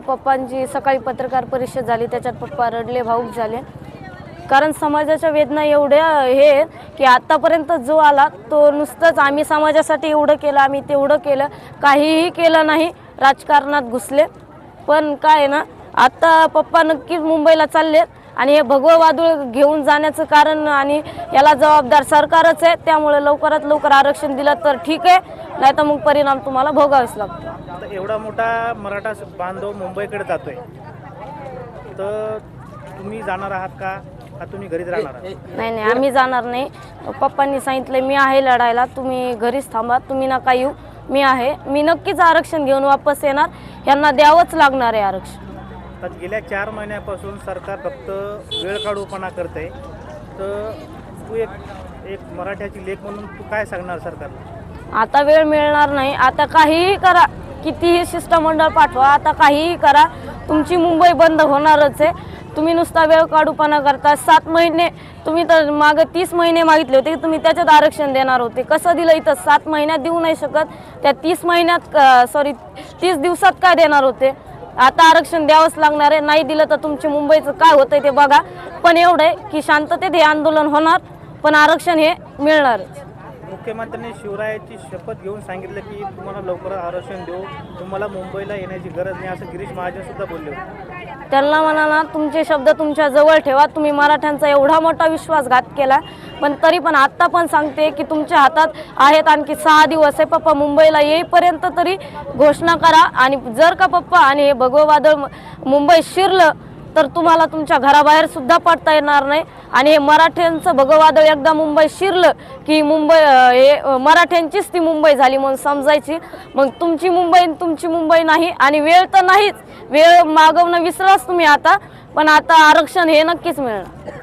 पप्पांची सकाळी पत्रकार परिषद झाली त्याच्यात पप्पा रडले भाऊक झाले. कारण समाजाच्या वेदना एवढ्या हे की आत्तापर्यंत जो आला तो नुसतंच आम्ही समाजासाठी एवढं केलं आम्ही तेवढं केलं काहीही केलं नाही राजकारणात घुसले. पण काय आहे ना आत्ता पप्पा नक्कीच मुंबईला चाललेत. आणि हे भगवं वादळ घेऊन जाण्याचं कारण आणि याला जबाबदार सरकारच आहे. त्यामुळे लवकरात लवकर आरक्षण दिलं तर ठीक आहे. नाही तर मग परिणाम तुम्हाला भोगावेच लागतो. एवढा मोठा मराठा बांधव मुंबईकडे जातोय. तर तुम्ही जाणार आहात का? का तुम्ही घरीच राहणार आहात? नाही नाही आम्ही जाणार नाही. पप्पांनी सांगितलं मी आहे लढायला. तुम्ही घरीच थांबा. तुम्ही नका येऊ. मी आहे. मी नक्कीच आरक्षण घेऊन वापस येणार. यांना द्यावंच लागणार आहे आरक्षण. तर गेल्या चार महिन्यापासून सरकार फक्त वेळ काढूपणा करते तर तू एक एक मराठ्याची लेख म्हणून तू काय सांगणार सरकारला आता वेळ मिळणार नाही. आता काहीही करा. कितीही शिष्टमंडळ पाठवा आता काहीही करा. तुमची मुंबई बंद होणारच आहे. तुम्ही नुसता वेळ काढूपणा करता. सात महिने तुम्ही तर मागं तीस महिने मागितले होते की तुम्ही त्याच्यात आरक्षण देणार होते. कसं दिलं इथं? सात महिन्यात देऊ नाही शकत. त्या तीस महिन्यात सॉरी तीस दिवसात काय देणार होते? आता आरक्षण द्यावंच लागणार आहे. नाही दिलं तर तुमची मुंबईचं काय होतंय ते बघा. पण एवढं आहे की शांततेत हे आंदोलन होणार पण आरक्षण हे मिळणारच मुख्यमंत्र्यांनी शिवरायाची शपथ घेऊन सांगितलं की तुम्हाला लवकर आरक्षण देऊ तुम्हाला मुंबईला येण्याची गरज नाही असं गिरीश महाजन सुद्धा बोलले होते. त्यांना म्हणा तुमचे शब्द तुमच्या जवळ ठेवा. तुम्ही मराठ्यांचा एवढा मोठा विश्वासघात केला पण तरी पण आत्ता पण सांगते की तुमच्या हातात आहेत आणखी सहा दिवस. आहे पप्पा मुंबईला येईपर्यंत तरी घोषणा करा. आणि जर का पप्पा आणि हे भगवं वादळ मुंबई मुंबईत शिरलं तर तुम्हाला तुमच्या घराबाहेर सुद्धा पडता येणार नाही. आणि हे मराठ्यांचं भगवादळ एकदा मुंबईत शिरलं की मुंबई हे मराठ्यांचीच ती मुंबई झाली म्हणून समजायची. मग तुमची मुंबई तुमची मुंबई नाही आणि वेळ तर नाहीच. वेळ मागवणं विसराच तुम्ही आता. पण आता आरक्षण हे नक्कीच मिळणार.